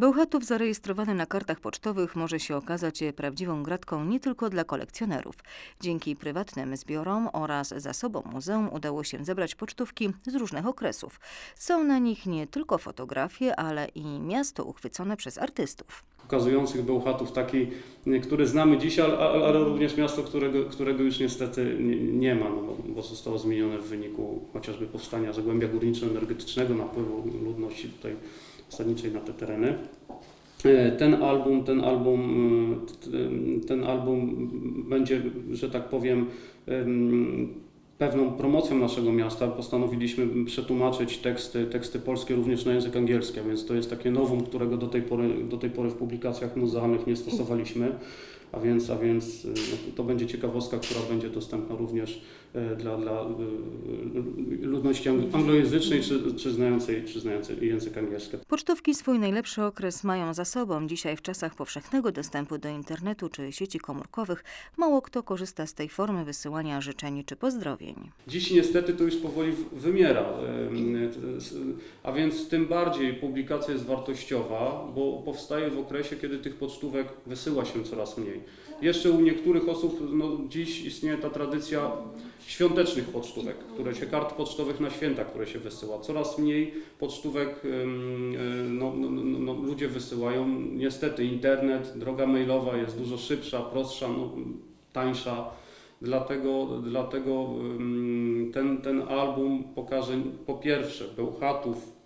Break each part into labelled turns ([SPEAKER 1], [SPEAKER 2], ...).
[SPEAKER 1] Bełchatów zarejestrowany na kartach pocztowych może się okazać prawdziwą gratką nie tylko dla kolekcjonerów. Dzięki prywatnym zbiorom oraz zasobom muzeum udało się zebrać pocztówki z różnych okresów. Są na nich nie tylko fotografie, ale i miasto uchwycone przez artystów.
[SPEAKER 2] pokazujących Bełchatów, taki, który znamy dzisiaj, ale, również miasto, którego, którego już niestety nie, ma, no, bo zostało zmienione w wyniku chociażby powstania Zagłębia Górniczo-Energetycznego, napływu ludności tutaj zasadniczej na te tereny. E, Ten album, ten album, t- ten album będzie, że tak powiem, em, pewną promocją naszego miasta. Postanowiliśmy przetłumaczyć teksty, teksty polskie również na język angielski, więc to jest takie nowum, którego do tej pory, do tej pory w publikacjach muzealnych nie stosowaliśmy. A więc, a więc y, no, to będzie ciekawostka, która będzie dostępna również e, dla, dla y, ludności ang- anglojęzycznej czy, czy, znającej, czy znającej język angielski.
[SPEAKER 1] Pocztówki swój najlepszy okres mają za sobą. Dzisiaj w czasach powszechnego dostępu do internetu czy sieci komórkowych mało kto korzysta z tej formy wysyłania życzeń czy pozdrowień.
[SPEAKER 2] Dziś niestety to już powoli wymiera, a więc tym bardziej publikacja jest wartościowa, bo powstaje w okresie, kiedy tych pocztówek wysyła się coraz mniej. Jeszcze u niektórych osób no, dziś istnieje ta tradycja świątecznych pocztówek, które się, kart pocztowych na święta, które się wysyła. Coraz mniej pocztówek e, no, no, no, no, ludzie wysyłają. Niestety internet, droga mailowa jest dużo szybsza, prostsza, no, tańsza. Dlatego, dlatego ten, ten album pokaże po pierwsze Bełchatów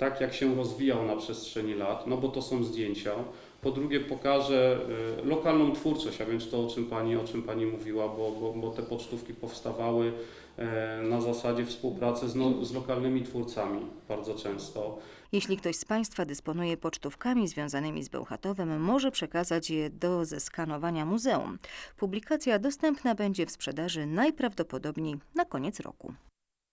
[SPEAKER 2] tak jak się rozwijał na przestrzeni lat, no bo to są zdjęcia. Po drugie pokaże y, lokalną twórczość, a więc to o czym Pani, o czym pani mówiła, bo, bo, bo te pocztówki powstawały e, na zasadzie współpracy z, no, z lokalnymi twórcami bardzo często.
[SPEAKER 1] Jeśli ktoś z Państwa dysponuje pocztówkami związanymi z Bełchatowem, może przekazać je do zeskanowania muzeum. Publikacja dostępna będzie w sprzedaży najprawdopodobniej na koniec roku.